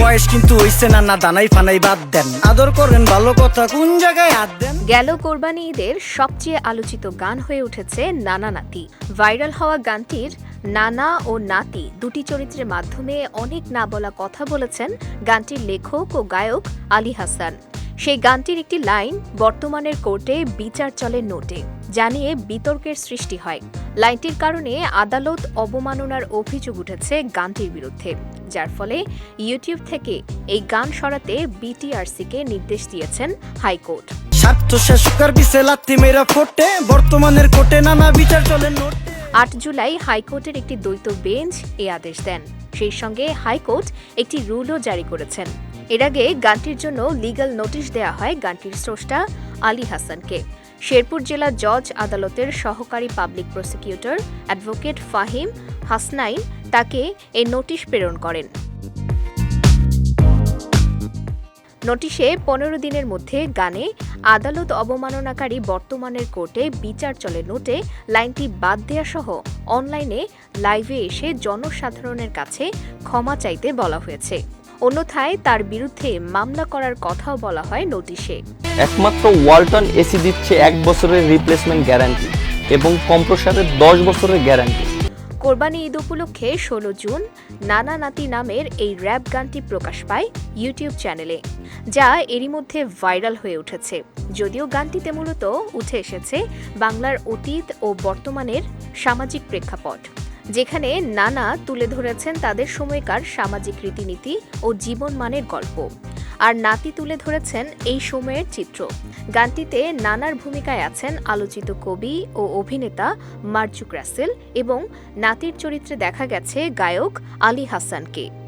বয়স কিন্তু হইছে না না দানাই ফানাই বাদ দেন। আদর করেন, ভালো কথা কোন জায়গায় হাত দেন? গেল কোরবানি ঈদের সবচেয়ে আলোচিত গান হয়ে উঠেছে নানা নাতি। ভাইরাল হওয়া গানটির নানা ও নাতি দুটি চরিত্রের মাধ্যমে অনেক না বলা কথা বলেছেন গানটির লেখক ও গায়ক আলী হাসান। সেই গানটির একটি লাইন বর্তমানের কোর্টে বিচার চলে নোটে জানিয়ে বিতর্কের সৃষ্টি হয়। লাইনটির কারণে আদালত অবমাননার অভিযোগ উঠেছে গানটির বিরুদ্ধে যার ফলে ইউটিউব থেকে এই গান সরাতে বিটিআরসিকে নির্দেশ দিয়েছেন হাইকোর্ট। স্বার্থ শেষকার বিছে লাত্তি মেরা ফোটে বর্তমানের কোটে নানা বিচার চলে নোট। আট জুলাই হাইকোর্টের একটি দ্বৈত বেঞ্চ এ আদেশ দেন। সেই সঙ্গে হাইকোর্ট একটি রুলও জারি করেছেন। এর আগে গানটির জন্য লিগ্যাল নোটিশ দেওয়া হয় গানটির স্রষ্টা আলী হাসানকে। শেরপুর জেলা জজ আদালতের সহকারী public prosecutor advocate Fahim Hasnain তাকে এই নোটিশ প্রেরণ করেন। নোটিশে পনেরো দিনের মধ্যে গানে আদালত অবমাননাকারী বর্তমানের কোর্টে বিচার চলে নোটে লাইনটি বাদ দেওয়া সহ অনলাইনে লাইভে এসে জনসাধারণের কাছে ক্ষমা চাইতে বলা হয়েছে। অন্যথায় তার বিরুদ্ধে মামলা করার কথাও বলা হয় নোটিশে। একমাত্র ওয়ালটন এসি দিচ্ছে এক বছরের রিপ্লেসমেন্ট গ্যারান্টি এবং কম্প্রসারের দশ বছরের গ্যারান্টি কোরবানি ঈদ উপলক্ষে ষোলো জুন নানা নাতি নামের এই র্যাপ গানটি প্রকাশ পায় ইউটিউব চ্যানেলে যা এরই মধ্যে ভাইরাল হয়ে উঠেছে। যদিও গানটিতে মূলত উঠে এসেছে বাংলার অতীত ও বর্তমানের সামাজিক প্রেক্ষাপট। যেখানে নানা তুলে ধরেছেন তাদের সময়কার সামাজিক রীতিনীতি ও জীবনমানের গল্প। আর নাতি তুলে ধরেছেন এই সময়ের চিত্র। গানটিতে নানার ভূমিকায় আছেন আলোচিত কবি ও অভিনেতা মার্জুক রাসেল এবং নাতির চরিত্রে দেখা গেছে গায়ক আলী হাসানকে।